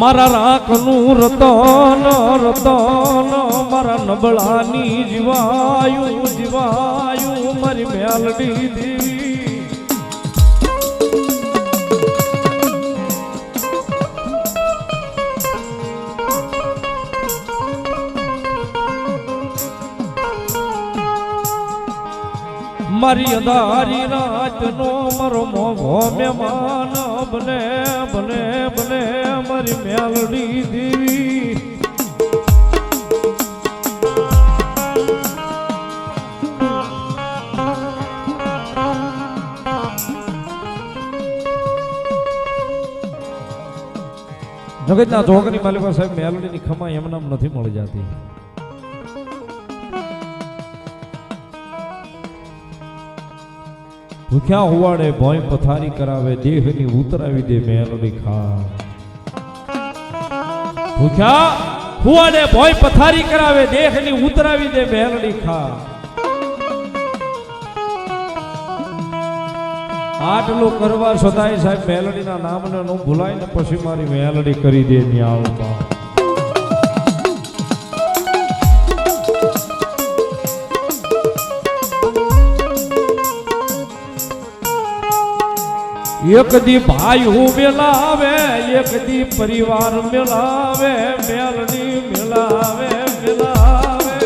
મારા રાખનું રતન રતન મારા નબળાની જીવાયું જીવાયું મારી મેલડી દેવી મારી અધારી રાતનો મારો મોભો મહેમાન બને બને બને મારી મેલડી દેવી. જગતના જોગની માલિકા સાહેબ, મેલડીની ખમા એમનામ નથી મળી જતી. ભૂખ્યા હોવાડે ભોય પથારી કરાવે, દેહની ઉતરાવી દે મેલડી ખા ભૂખ્યા હોવાડે ભોય પથારી કરાવે, દેહની ઉતરાવી દે મેલડી ખા આટલું કરવા છતાંય સાહેબ મેલડીના નામને ન ભૂલાય ને પછી મારી મેલડી કરી દે ન્યાવમાં એક દી ભાઈ હું મેલાવે એક દી પરિવાર મેલાવે મેલડી મેલાવે મેલાવે.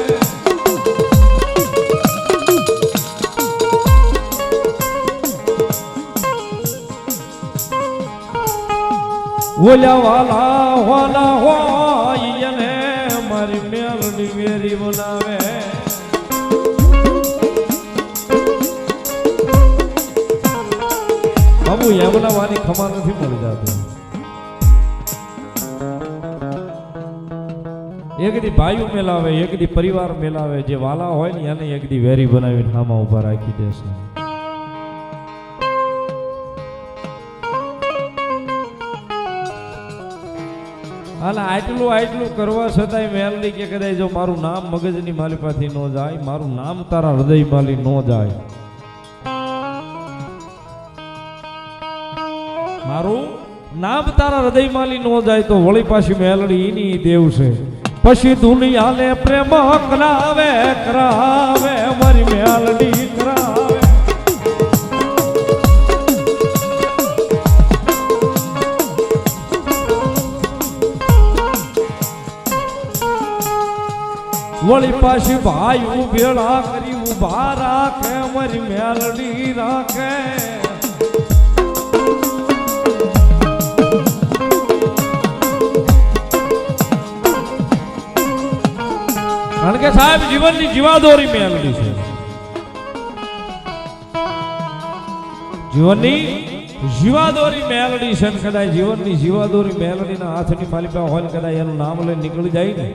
ઓલા વાલા વાલા હોય વાની ખમા નથી મળી જતી. એક દી ભાઈઓ મેલાવે એક દી પરિવાર મેલાવે, જે વાલા હોય ને એને એક દી વેરી બનાવીને હામાં ઊભા રાખી દેશે અને આટલું આટલું કરવા છતાંય મેલની કે કદાચ જો મારું નામ મગજની માલિપાથી ન જાય, મારું નામ તારા હૃદય માલી ન જાય. મારું નામ તારા હૃદયમાલી નો જાય તો વળી પાછી મેલડી એની દેવ છે. પછી દુનિયાને પ્રેમ કરાવે કરાવે, મારી મેલડી કરાવે. વળી પાછી ભાઈ ભેળા કરી, ઊભા રાખે, મારી મેલડી રાખે. સાહેબ, જીવનની જીવાદોરી મેલડી છે. જીવનની જીવાદોરી મેલડી છે ને કદાચ જીવનની જીવાદોરી મેલડીના હાથની માલિકા હોય ને કદાચ એનું નામ લઈને નીકળી જાય ને.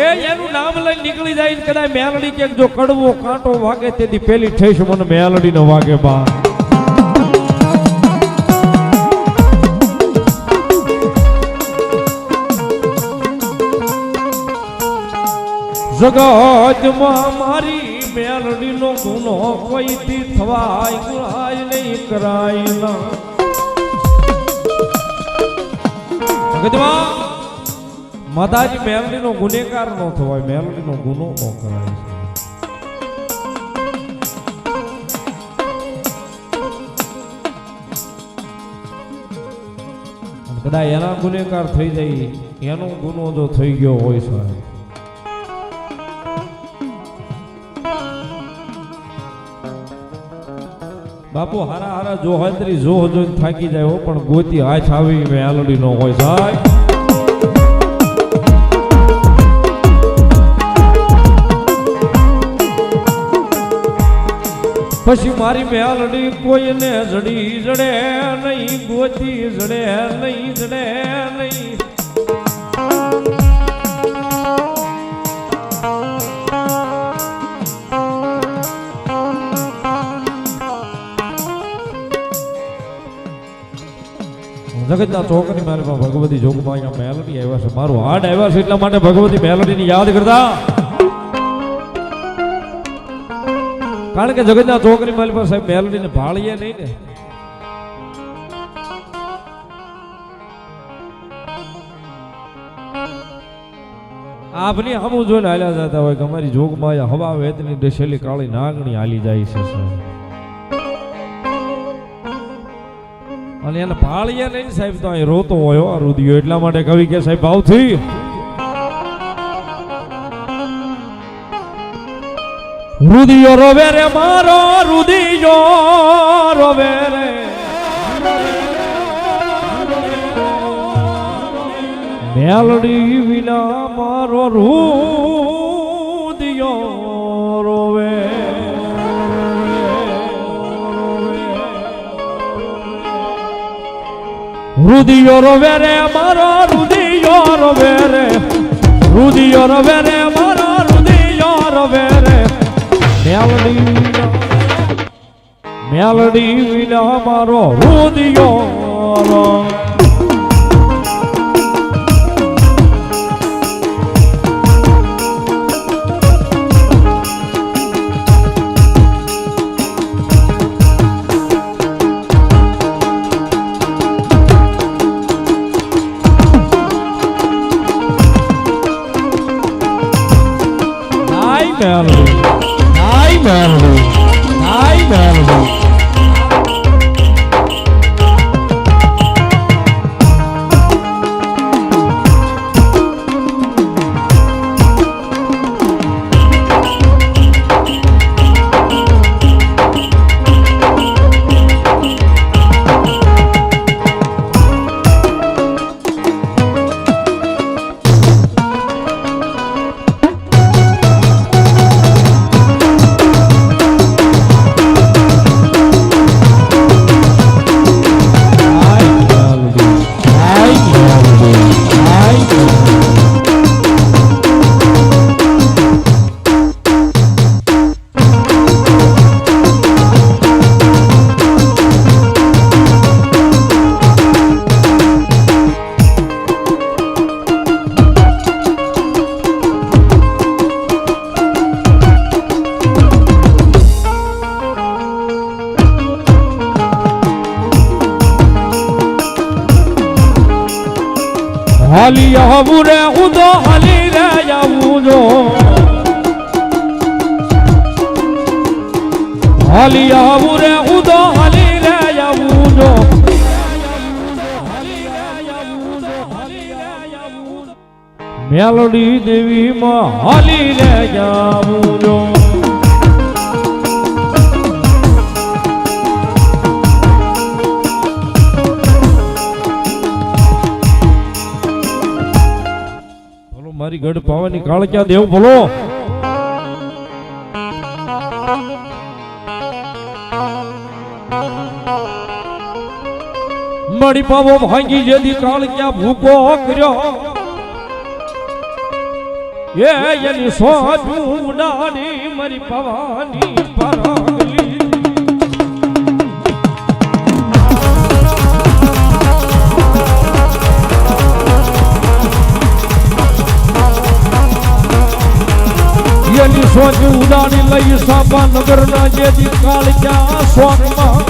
એ એનું નામ લઈને નીકળી જાય કદાચ મેલડી કે જો કડવો કાંટો વાગે, તેથી પેલી ઠેસ મને મેલડી નો વાગે બા. જગતમાં મારી મેલડીનો ગુનો કોઈથી થવાય ગુણાય નહીં, કરાય ના. જગતમાં માતાજી મેલડીનો ગુનેગાર નો થવાય, મેલડીનો ગુનો નો કરાય. અને કદાચ એના ગુનેગાર થઈ જાય, એનો ગુનો જો થઈ ગયો હોય સાહેબ. બાપુ, હારા હારા જો હાજરી જો જોઈને થાકી જાય હો, પણ ગોતી હાથ આવી આલડી નો હોય. સાહેબ. પછી મારી મેલડી કોઈને જડી જડે નહીં, ગોતી જડે નહીં જડે નહીં. જગતના ચોકની મારે ભગવતી જોગમાં અહીંયા મેલડી આવ્યા છે. મારું હાડ આવ્યા છે એટલા માટે ભગવતી મેલડીને યાદ કરતા. કારણ કે જગતના ચોકની મારી પાસે મેલડીને ભાળીએ નહીં ને. આપની હમું જોઈને હાલ્યા જતા હોય કે અમારી જોગમાં હવા વેતની ડસેલી કાળી નાગણી હાલી જાય છે સાહેબ. અને એને ભાળીએ નહીં સાહેબ, તો અહીં રોતો હોય આ રુદિયો. એટલા માટે કવિ કે સાહેબ ભાવથી રુદિયો રોવે રે મારો, રુદિયો રોવે રે. મેલડી વિના મારો રુદિયો રુદિયો રોવે રે મારો રુદિયો રોવે રે રુદિયો રોવે રે મારો રુદિયો રોવે રે મેલડી મેલડી વિના મારો રુદિયો રોવે Ai, Melody. Ai, Melody. હાલી આવું રે હું તો હાલી રે આવું જો હાલી આવું રે હું તો હાલી મેલડી દેવી માં હાલી રે આવું જો મારી ગઢ પાવાની કાળ ક્યાં દેવ બોલો. મારી પાવો ભાંગી જેથી કાળ ક્યાં ભૂકો કર્યો. એ એની સોજું ડાની મારી પવાની. ઉડાડી લઈ સાબા નગર ના જે દી કાળ ક્યાં સ્વર્ગમાં